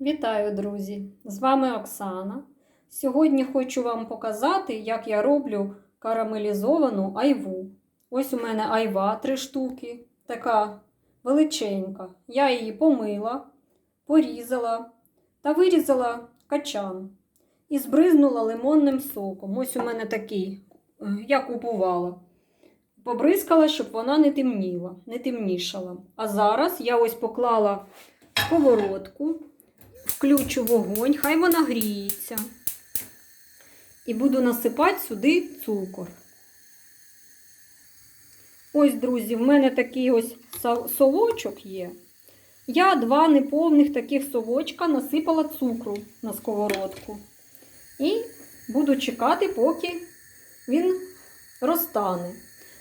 Вітаю, друзі! З вами Оксана. Сьогодні хочу вам показати, як я роблю карамелізовану айву. Ось у мене айва три штуки, така величенька. Я її помила, порізала та вирізала качан і збризнула лимонним соком. Ось у мене такий, е, я купувала. Побризкала, щоб вона не темніла, не темнішала. А зараз я ось поклала сковородку включу вогонь, хай вона гріється. І буду насипати сюди цукор. Ось, друзі, в мене такий ось совочок є. Я два неповних таких совочка насипала цукру на сковородку. І буду чекати, поки він розтане.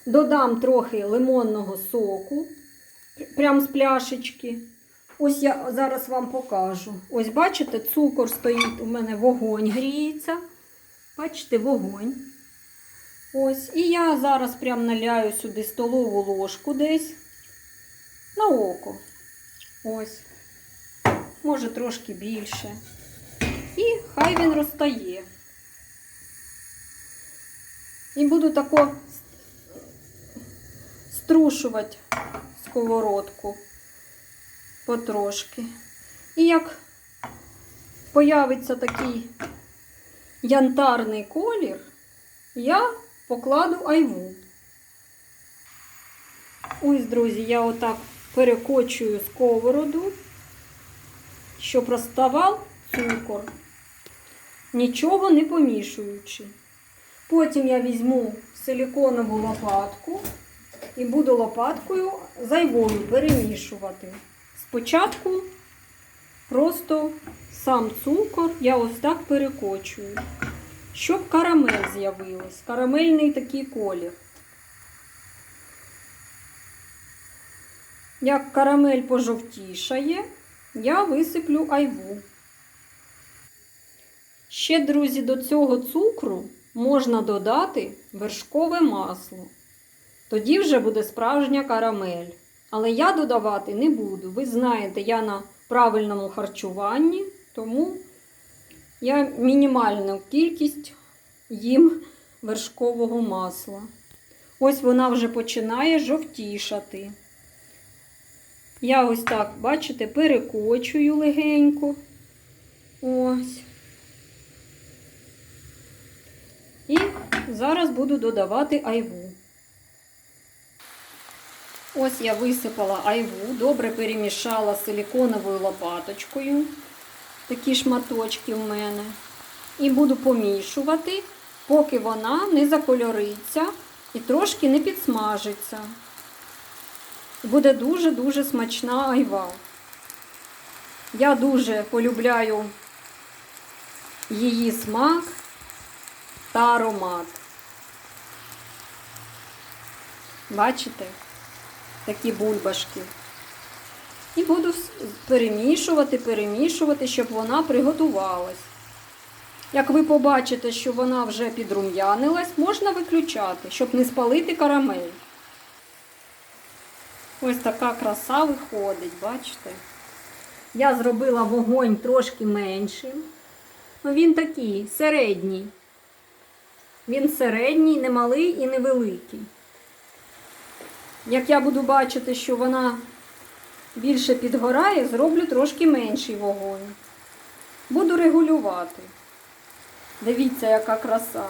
Додам трохи лимонного соку, прямо з пляшечки. Ось я зараз вам покажу. Ось бачите, цукор стоїть, у мене вогонь гріється. Бачите, вогонь. Ось. І я зараз прям наляю сюди столову ложку десь на око. Ось. Може трошки більше. І хай він розтає. І буду тако струшувати сковородку потрошки. І як появиться такий янтарний колір, я покладу айву. Ось, друзі, я отак перекочую сковороду, щоб розставав цукор, нічого не помішуючи. Потім я візьму силіконову лопатку і буду лопаткою з айвою перемішувати. Спочатку просто сам цукор я ось так перекочую, щоб карамель з'явилась, карамельний такий колір. Як карамель пожовтішає, я висиплю айву. Ще, друзі, до цього цукру можна додати вершкове масло. Тоді вже буде справжня карамель. Але я додавати не буду. Ви знаєте, я на правильному харчуванні, тому я мінімальну кількість їм вершкового масла. Ось вона вже починає жовтішати. Я ось так, бачите, перекочую легенько. Ось. І зараз буду додавати айву. Ось я висипала айву, добре перемішала силіконовою лопаточкою. Такі шматочки в мене. І буду помішувати, поки вона не закольориться і трошки не підсмажиться. Буде дуже-дуже смачна айва. Я дуже полюбляю її смак та аромат. Бачите? Такі бульбашки. І буду перемішувати, перемішувати, щоб вона приготувалась. Як ви побачите, що вона вже підрум'янилась, можна виключати, щоб не спалити карамель. Ось така краса виходить, бачите? Я зробила вогонь трошки меншим. Ну, він такий середній. Він середній, не малий і не великий. Як я буду бачити, що вона більше підгорає, зроблю трошки менший вогонь. Буду регулювати. Дивіться, яка краса.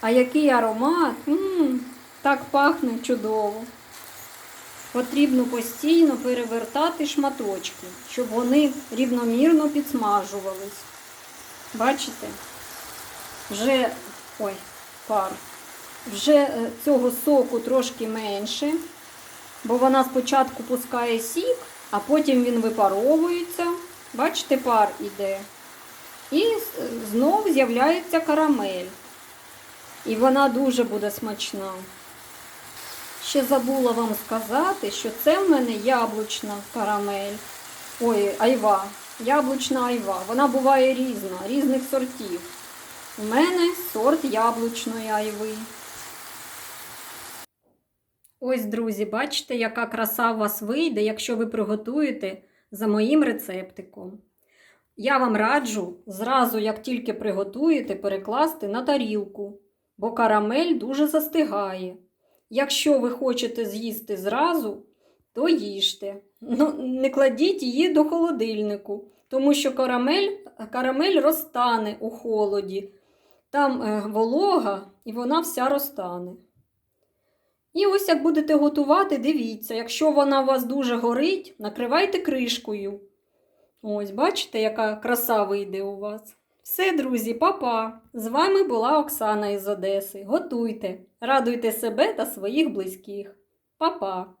А який аромат. М -м, так пахне чудово. Потрібно постійно перевертати шматочки, щоб вони рівномірно підсмажувались. Бачите? Вже ой, пар. Вже е, цього соку трошки менше, бо вона спочатку пускає сік, а потім він випаровується. Бачите, пар іде. І знов з'являється карамель. І вона дуже буде смачна. Ще забула вам сказати, що це в мене яблучна карамель. Ой, айва. Яблучна айва. Вона буває різна, різних сортів. У мене сорт яблучної айви. Ось, друзі, бачите, яка краса у вас вийде, якщо ви приготуєте за моїм рецептиком. Я вам раджу зразу, як тільки приготуєте, перекласти на тарілку, бо карамель дуже застигає. Якщо ви хочете з'їсти зразу, то їжте. Ну, не кладіть її до холодильнику, тому що карамель, карамель розтане у холоді. Там е, волога і вона вся розтане. І ось як будете готувати, дивіться, якщо вона у вас дуже горить, накривайте кришкою. Ось, бачите, яка краса вийде у вас. Все, друзі, па-па! З вами була Оксана із Одеси. Готуйте, радуйте себе та своїх близьких. Па-па!